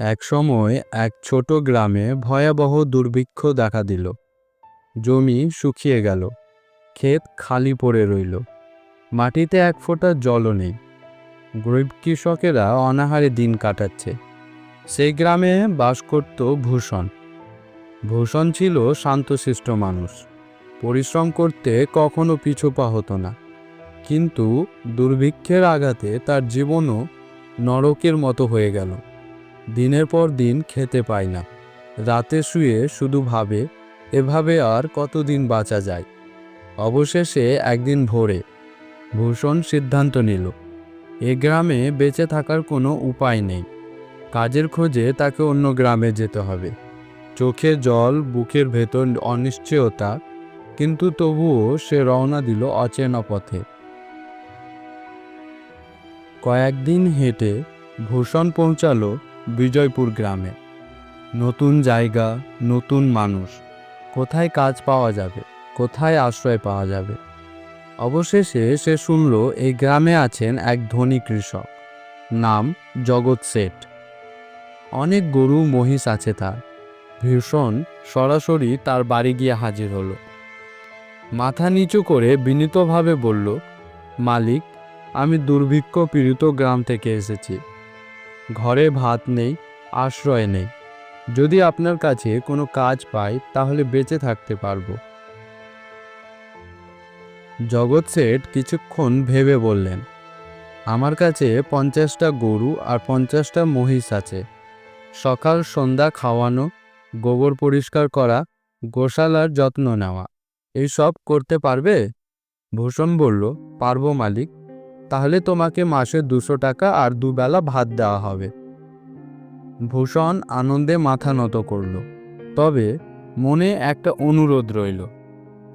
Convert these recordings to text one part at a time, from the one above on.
একসময় এক ছোট গ্রামে ভয়াবহ দুর্ভিক্ষ দেখা দিল। জমি শুকিয়ে গেল। ক্ষেত খালি পড়ে রইল। মাটিতে এক ফোঁটা জলও নেই। গরিব কৃষকেরা অনাহারে দিন কাটাচ্ছে। সেই গ্রামে বাস করত ভূষণ। ভূষণ ছিল শান্তশিষ্ট মানুষ। পরিশ্রম করতে কখনো পিছু পা হতো না। কিন্তু দুর্ভিক্ষের আঘাতে তার জীবনও নরকের মতো হয়ে গেল। দিনের পর দিন খেতে পায় না। রাতে শুয়ে শুধু ভাবে, এভাবে আর কতদিন বাঁচা যায়? অবশেষে একদিন ভোরে ভূষণ সিদ্ধান্ত নিল, এ গ্রামে বেঁচে থাকার কোনো উপায় নেই। কাজের খোঁজে তাকে অন্য গ্রামে যেতে হবে। চোখে জল, বুকের ভেতর অনিশ্চয়তা, কিন্তু তবুও সে রওনা দিল অচেনা পথে। কয়েকদিন হেঁটে ভূষণ পৌঁছালো বিজয়পুর গ্রামে। নতুন জায়গা, নতুন মানুষ। কোথায় কাজ পাওয়া যাবে? কোথায় আশ্রয় পাওয়া যাবে? অবশেষে সে শুনল এই গ্রামে আছেন এক ধনী কৃষক। নাম জগৎ শেঠ অনেক গরু মহিষ আছে তার। ভীষণ সরাসরি তার বাড়ি গিয়ে হাজির হলো। মাথা নিচু করে বিনীতভাবে বলল, মালিক, আমি দুর্ভিক্ষ পীড়িত গ্রাম থেকে এসেছি। ঘরে ভাত নেই, আশ্রয় নেই। যদি আপনার কাছে কোনো কাজ পাই, তাহলে বেঁচে থাকতে পারব। জগৎ শেঠ কিছুক্ষণ ভেবে বললেন, আমার কাছে পঞ্চাশটা গরু আর পঞ্চাশটা মহিষ আছে। সকাল, সন্ধ্যা খাওয়ানো, গোবর পরিষ্কার করা গোশালার যত্ন নেওয়া। এইসব করতে পারবে? ভূষণ বলল, পারব মালিক তাহলে তোমাকে মাসে দুশো টাকা আর দুবেলা ভাত দেওয়া হবে। ভূষণ আনন্দে মাথা নত করল। তবে মনে একটা অনুরোধ রইল।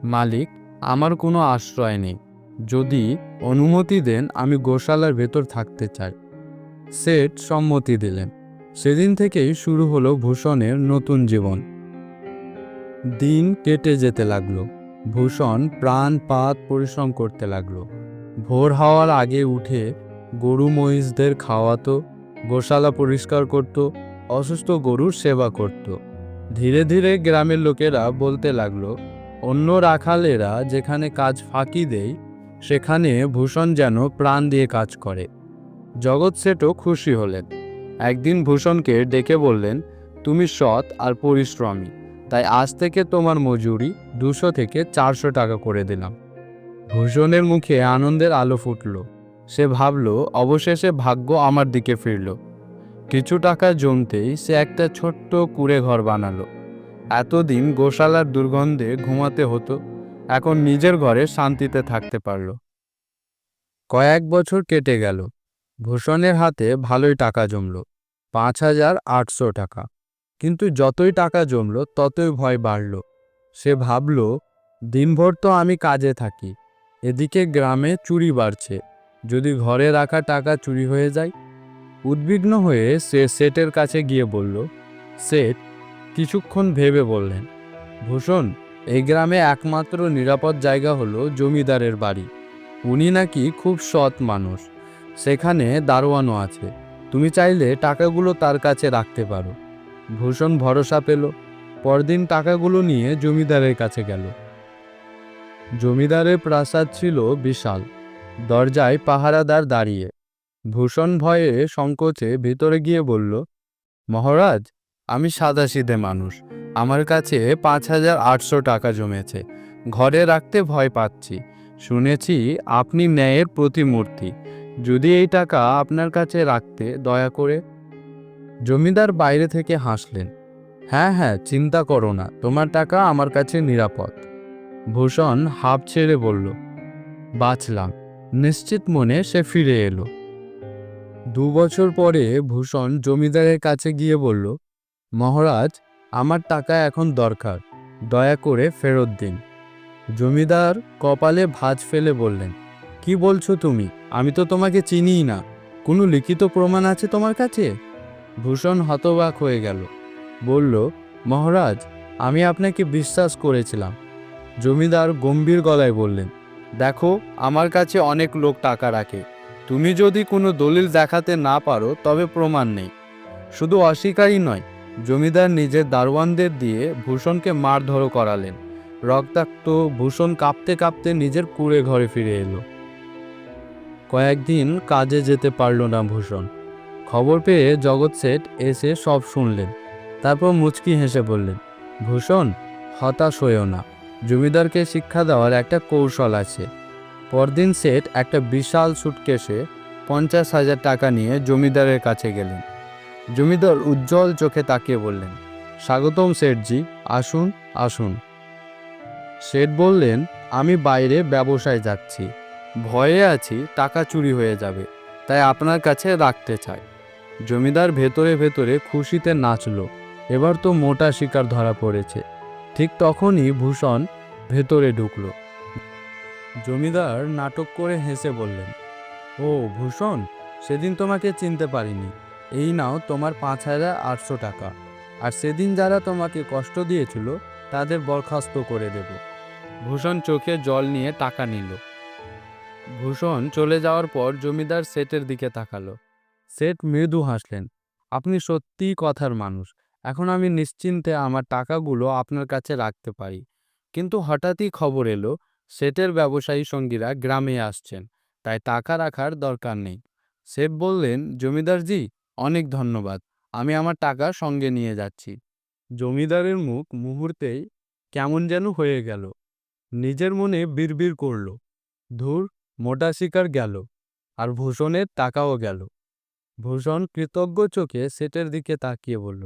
মালিক, আমার কোনো আশ্রয় নেই। যদি অনুমতি দেন, আমি গোশালার ভেতর থাকতে চাই। সেট সম্মতি দিলেন। সেদিন থেকেই শুরু হলো ভূষণের নতুন জীবন। দিন কেটে যেতে লাগল। ভূষণ প্রাণ পাত পরিশ্রম করতে লাগল। ভোর হওয়ার আগে উঠে গরু মহিষদের খাওয়াতো, গোশালা পরিষ্কার করত, অসুস্থ গরুর সেবা করত। ধীরে ধীরে গ্রামের লোকেরা বলতে লাগল, অন্য রাখালেরা যেখানে কাজ ফাঁকি দেয়, সেখানে ভূষণ যেন প্রাণ দিয়ে কাজ করে। জগৎ সেটও খুশি হলেন। একদিন ভূষণকে ডেকে বললেন, তুমি সৎ আর পরিশ্রমী, তাই আজ থেকে তোমার মজুরি দুশো থেকে চারশো টাকা করে দিলাম। ভূষণের মুখে আনন্দের আলো ফুটল। সে ভাবল, অবশেষে ভাগ্য আমার দিকে ফিরল। কিছু টাকা জমতেই সে একটা ছোট্ট কুড়ে ঘর বানালো। এতদিন গোশালার দুর্গন্ধে ঘুমাতে হতো, এখন নিজের ঘরে শান্তিতে থাকতে পারল। কয়েক বছর কেটে গেল। ভূষণের হাতে ভালোই টাকা জমল, পাঁচ হাজার আটশো টাকা। কিন্তু যতই টাকা জমল, ততই ভয় বাড়ল। সে ভাবল, দিনভর তো আমি কাজে থাকি। এদিকে গ্রামে চুরি বাড়ছে। যদি ঘরে রাখা টাকা চুরি হয়ে যায়? উদ্বিগ্ন হয়ে সে সেটের কাছে গিয়ে বলল, সেট, কিছুক্ষণ ভেবে বললেন, ভূষণ, এই গ্রামে একমাত্র নিরাপদ জায়গা হলো জমিদারের বাড়ি। উনি নাকি খুব সৎ মানুষ। সেখানে দারোয়ানও আছে। তুমি চাইলে টাকাগুলো তার কাছে রাখতে পারো। ভূষণ ভরসা পেল। পরদিন টাকাগুলো নিয়ে জমিদারের কাছে গেল। জমিদারের প্রাসাদ ছিল বিশাল, দরজায় পাহারাদার দাঁড়িয়ে। ভূষণ ভয়ে সংকোচে ভিতরে গিয়ে বলল, মহারাজ, আমি সাদাসিধে মানুষ, আমার কাছে পাঁচ হাজার আটশো টাকা জমেছে, ঘরে রাখতে ভয় পাচ্ছি। শুনেছি আপনি ন্যায়ের প্রতিমূর্তি, যদি এই টাকা আপনার কাছে রাখতে দয়া করে? জমিদার বাইরে থেকে হাসলেন হ্যাঁ হ্যাঁ চিন্তা করো না, তোমার টাকা আমার কাছে নিরাপদ। ভূষণ হাঁপ ছেড়ে বলল, বাঁচলাম। নিশ্চিত মনে সে ফিরে এলো। দু বছর পরে ভূষণ জমিদারের কাছে গিয়ে বলল, মহারাজ, আমার টাকা এখন দরকার, দয়া করে ফেরত দিন। জমিদার কপালে ভাঁজ ফেলে বললেন, কি বলছো তুমি? আমি তো তোমাকে চিনিই না। কোনো লিখিত প্রমাণ আছে তোমার কাছে? ভূষণ হতবাক হয়ে গেল, বলল, মহারাজ, আমি আপনাকে বিশ্বাস করেছিলাম। জমিদার গম্ভীর গলায় বললেন, দেখো, আমার কাছে অনেক লোক টাকা রাখে। তুমি যদি কোনো দলিল দেখাতে না পারো, তবে প্রমাণ নেই। শুধু অস্বীকারই নয়, জমিদার নিজের দারোয়ানদের দিয়ে ভূষণকে মারধরও করালেন। রক্তাক্ত ভূষণ কাঁপতে কাঁপতে নিজের কুড়ে ঘরে ফিরে এলো। কয়েকদিন কাজে যেতে পারল না ভূষণ। খবর পেয়ে জগৎ শেঠ এসে সব শুনলেন। তারপর মুচকি হেসে বললেন, ভূষণ, হতাশ হয়েও না। জমিদারকে শিক্ষা দেওয়ার একটা কৌশল আছে। পরদিন শেঠ একটা বিশাল সুটকেসে পঞ্চাশ হাজার টাকা নিয়ে জমিদারের কাছে গেলেন। জমিদার উজ্জ্বল চোখে তাকিয়ে বললেন, স্বাগতম শেঠজি আসুন আসুন। শেঠ বললেন, আমি বাইরে ব্যবসায় যাচ্ছি। ভয়ে আছি, টাকা চুরি হয়ে যাবে, তাই আপনার কাছে রাখতে চাই। জমিদার ভেতরে ভেতরে খুশিতে নাচলো। এবার তো মোটা শিকার ধরা পড়েছে। ঠিক তখনই ভূষণ ভেতরে ঢুকলো। জমিদার নাটক করে হেসে বললেন, ও ভূষণ, সেদিন তোমাকে চিনতে পারিনি। এই নাও তোমার পাঁচ হাজার আটশো টাকা। আর সেদিন যারা তোমাকে কষ্ট দিয়েছিল, তাদের বরখাস্ত করে দেব ভূষণ চোখে জল নিয়ে টাকা নিল। ভূষণ চলে যাওয়ার পর জমিদার সেটের দিকে তাকালো। সেট মৃদু হাসলেন, আপনি সত্যিই কথার মানুষ। এখন আমি নিশ্চিন্তে আমার টাকাগুলো আপনার কাছে রাখতে পারি। কিন্তু হঠাৎই খবর এলো, সেটের ব্যবসায়ী সঙ্গীরা গ্রামে আসছেন, তাই টাকা রাখার দরকার নেই। সেট বললেন, জমিদারজি, অনেক ধন্যবাদ, আমি আমার টাকা সঙ্গে নিয়ে যাচ্ছি। জমিদারের মুখ মুহূর্তেই কেমন যেন হয়ে গেল। নিজের মনে বিড়বিড় করল। ধুর, মোটা শিকার গেল, আর ভূষণের টাকাও গেল। ভূষণ কৃতজ্ঞ চোখে সেটের দিকে তাকিয়ে বলল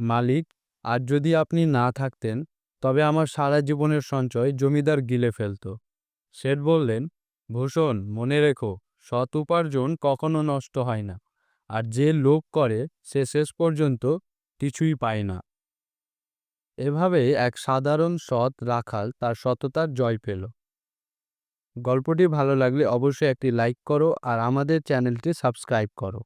মালিক, আর যদি আপনি না থাকতেন, তবে আমার সারা জীবনের সঞ্চয় জমিদার গিলে ফেলত। শেঠ বললেন, ভূষণ, মনে রেখো, সৎ উপার্জন কখনো নষ্ট হয় না, আর যে লোভ করে, সে শেষ পর্যন্ত কিছুই পায় না। এভাবে এক সাধারণ সৎ রাখাল তার সততার জয় পেল। গল্পটি ভালো লাগলে অবশ্যই একটি লাইক করো, আর আমাদের চ্যানেলটি সাবস্ক্রাইব করো।